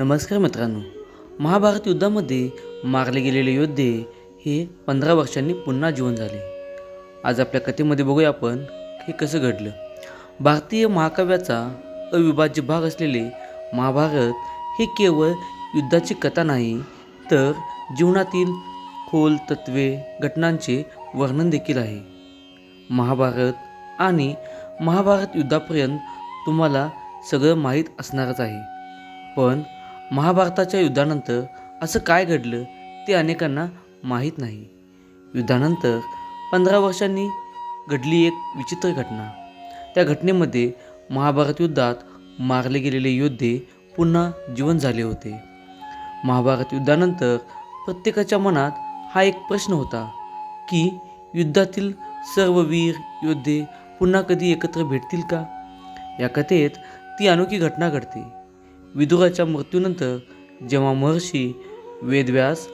नमस्कार मित्रांनो महाभारत युद्धामध्ये मारले गेलेले योद्धे हे पंधरा वर्षांनी पुन्हा जीवन झाले. आज आपल्या कथेमध्ये बघूया आपण हे कसं घडलं. भारतीय महाकाव्याचा अविभाज्य भाग असलेले महाभारत हे केवळ युद्धाची कथा नाही तर जीवनातील खोल तत्वे घटनांचे वर्णन देखील आहे. महाभारत आणि महाभारत युद्धापर्यंत तुम्हाला सगळं माहीत असणारच आहे. पण महाभारताच्या युद्धानंतर असं काय घडलं ते अनेकांना माहीत नाही. युद्धानंतर पंधरा वर्षांनी घडली एक विचित्र घटना. त्या घटनेमध्ये महाभारत युद्धात मारले गेलेले योद्धे पुन्हा जीवन झाले होते. महाभारत युद्धानंतर प्रत्येकाच्या मनात हा एक प्रश्न होता की युद्धातील सर्व वीर योद्धे पुन्हा कधी एकत्र भेटतील का? या कथेत ती अनोखी घटना घडते. विदुराच्या मृत्यूनंतर जेव्हा महर्षी वेदव्यास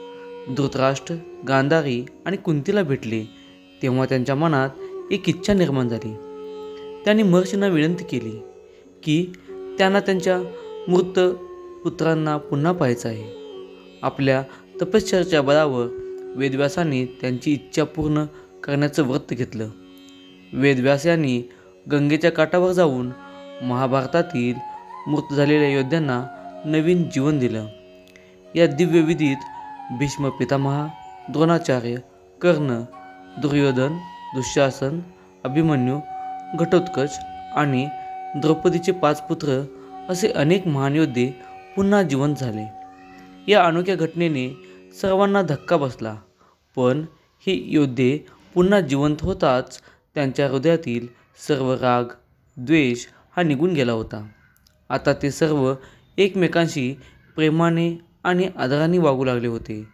धृतराष्ट्र गांधारी आणि कुंतीला भेटले तेव्हा त्यांच्या मनात एक इच्छा निर्माण झाली. त्यांनी महर्षींना विनंती केली की त्यांना त्यांच्या मृत पुत्रांना पुन्हा पाहायचं आहे. आपल्या तपश्चर्याच्या बळावर वेदव्यासाने त्यांची इच्छा पूर्ण करण्याचं व्रत घेतलं. वेदव्यास यांनी गंगेच्या काठावर जाऊन महाभारतातील मृत झालेल्या योद्ध्यांना नवीन जीवन दिलं. या दिव्य विधीत भीष्म पितामहा द्रोणाचार्य कर्ण दुर्योधन दुःशासन अभिमन्यू घटोत्कच आणि द्रौपदीचे पाच पुत्र असे अनेक महान योद्धे पुन्हा जिवंत झाले. या अनोख्या घटनेने सर्वांना धक्का बसला पण हे योद्धे पुन्हा जिवंत होताच त्यांच्या हृदयातील सर्व राग द्वेष हा निघून गेला होता. आता ते सर्व एकमेकांशी प्रेमाने आणि आदराने वागू लागले होते.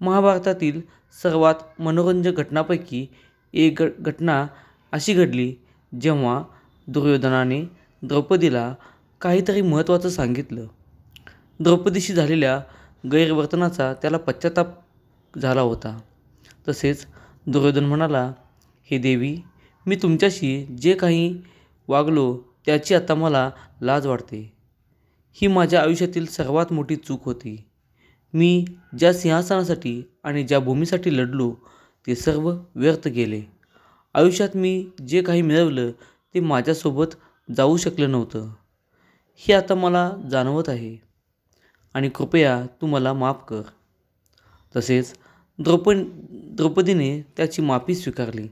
महाभारतातील सर्वात मनोरंजक घटनापैकी एक घ घटना अशी घडली जेव्हा दुर्योधनाने द्रौपदीला काहीतरी महत्त्वाचं सांगितलं. द्रौपदीशी झालेल्या गैरवर्तनाचा त्याला पश्चाताप झाला होता. तसेच दुर्योधन म्हणाला हे देवी मी तुमच्याशी जे काही वागलो त्याची आता मला लाज वाटते. ही माझ्या आयुष्यातील सर्वात मोठी चूक होती. मी ज्या सिंहासनासाठी आणि ज्या भूमीसाठी लढलो ते सर्व व्यर्थ गेले. आयुष्यात मी जे काही मिळवलं ते माझ्यासोबत जाऊ शकलं नव्हतं. हे आता मला जाणवत आहे. आणि कृपया तू मला माफ कर. तसेच द्रौपद द्रौपदीने त्याची माफी स्वीकारली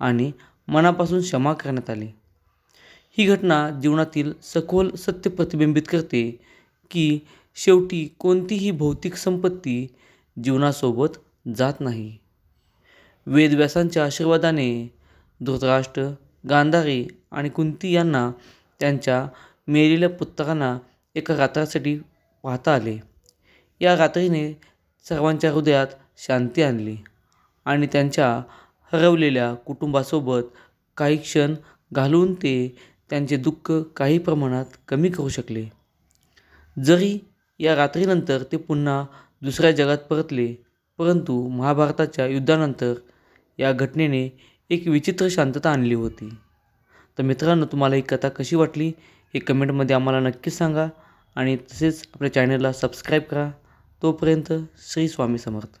आणि मनापासून क्षमा करण्यात आली. ही घटना जीवनातील सखोल सत्य प्रतिबिंबित करते की शेवटी कोणतीही भौतिक संपत्ती जीवनासोबत जात नाही. वेदव्यासांच्या आशीर्वादाने धृतराष्ट्र गांधारी आणि कुंती यांना त्यांच्या मेलेल्या पुत्रांना एका रात्रासाठी पाहता आले. या रात्रीने सर्वांच्या हृदयात शांती आणली आणि त्यांच्या हरवलेल्या कुटुंबासोबत काही क्षण घालवून ते त्यांचे दुःख काही प्रमाणात कमी करू शकले. जरी या रात्रीनंतर ते पुन्हा दुसऱ्या जगात परतले परंतु महाभारताच्या युद्धानंतर या घटनेने एक विचित्र शांतता आणली होती. तर मित्रांनो तुम्हाला ही कथा कशी वाटली हे कमेंटमध्ये आम्हाला नक्कीच सांगा आणि तसेच आपल्या चॅनलला सबस्क्राईब करा. तोपर्यंत श्री स्वामी समर्थ.